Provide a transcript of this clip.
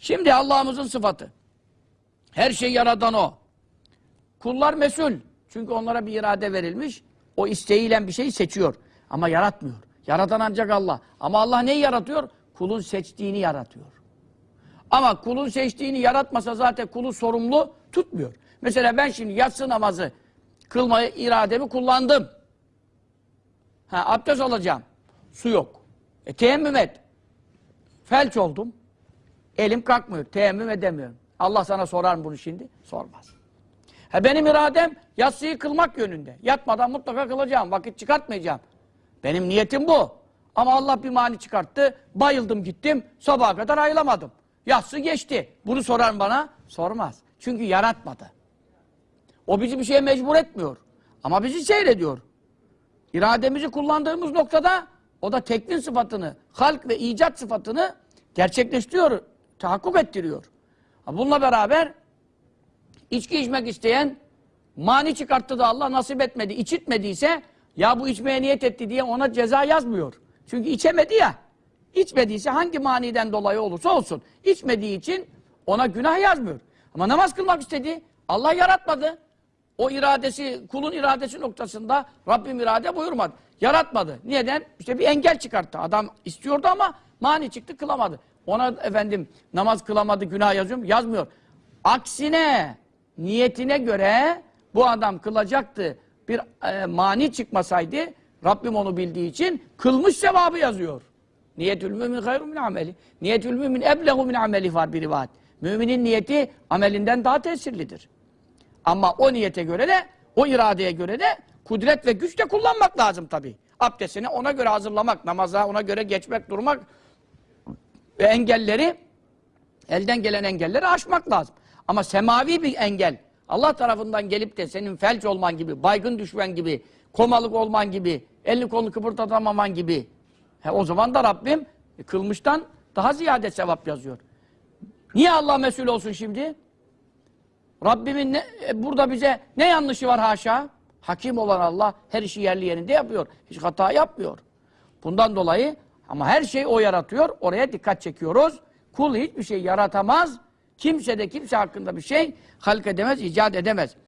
Şimdi Allah'ımızın sıfatı. Her şey yaradan o. Kullar mesul. Çünkü onlara bir irade verilmiş. O isteğiyle bir şeyi seçiyor. Ama yaratmıyor. Yaratan ancak Allah. Ama Allah neyi yaratıyor? Kulun seçtiğini yaratıyor. Ama kulun seçtiğini yaratmasa zaten kulu sorumlu tutmuyor. Mesela ben şimdi yatsı namazı kılmayı irademi kullandım. Ha, abdest alacağım. Su yok. E, teyemmüm et. Felç oldum. Elim kalkmıyor. Teyemmüm edemiyorum. Allah sana sorar mı bunu şimdi? Sormaz. Ha, benim iradem yatsıyı kılmak yönünde. Yatmadan mutlaka kılacağım. Vakit çıkartmayacağım. Benim niyetim bu. Ama Allah bir mani çıkarttı. Bayıldım gittim. Sabaha kadar ayılamadım. Yatsı geçti. Bunu sorar bana? Sormaz. Çünkü yaratmadı. O bizi bir şeye mecbur etmiyor. Ama bizi seyrediyor. İrademizi kullandığımız noktada o da tekvin sıfatını, halk ve icat sıfatını gerçekleştiriyor, tahakkuk ettiriyor. Bununla beraber içki içmek isteyen mani çıkarttı da Allah nasip etmedi, içitmediyse ya bu içmeye niyet etti diye ona ceza yazmıyor. Çünkü içemedi ya. İçmediyse hangi maniden dolayı olursa olsun. içmediği için ona günah yazmıyor. Ama namaz kılmak istedi. Allah yaratmadı. O iradesi, kulun iradesi noktasında Rabbim irade buyurmadı. Yaratmadı. Neden? İşte bir engel çıkarttı. Adam istiyordu ama mani çıktı kılamadı. Ona efendim namaz kılamadı günah yazıyor? Yazmıyor. Aksine niyetine göre bu adam kılacaktı. Bir e, mani çıkmasaydı Rabbim onu bildiği için kılmış sevabı yazıyor. Niyetül mümin hayrun min ameli. Niyetül mümin eblehu min ameli var bir rivayet. Müminin niyeti amelinden daha tesirlidir. Ama o niyete göre de, o iradeye göre de kudret ve güç de kullanmak lazım tabii. Abdestini ona göre hazırlamak, namaza ona göre geçmek, durmak ve engelleri, elden gelen engelleri aşmak lazım. Ama semavi bir engel, Allah tarafından gelip de senin felç olman gibi, baygın düşmen gibi, komalık olman gibi, elini kolunu kıpırdatamaman gibi, he, o zaman da Rabbim e, kılmıştan daha ziyade sevap yazıyor. Niye Allah mesul olsun şimdi? Rabbimin ne, e, burada bize ne yanlışı var haşa? Hakim olan Allah her işi yerli yerinde yapıyor. Hiç hata yapmıyor. Bundan dolayı ama her şeyi o yaratıyor. Oraya dikkat çekiyoruz. Kul hiçbir şey yaratamaz. Kimse de kimse hakkında bir şey halk edemez, icat edemez.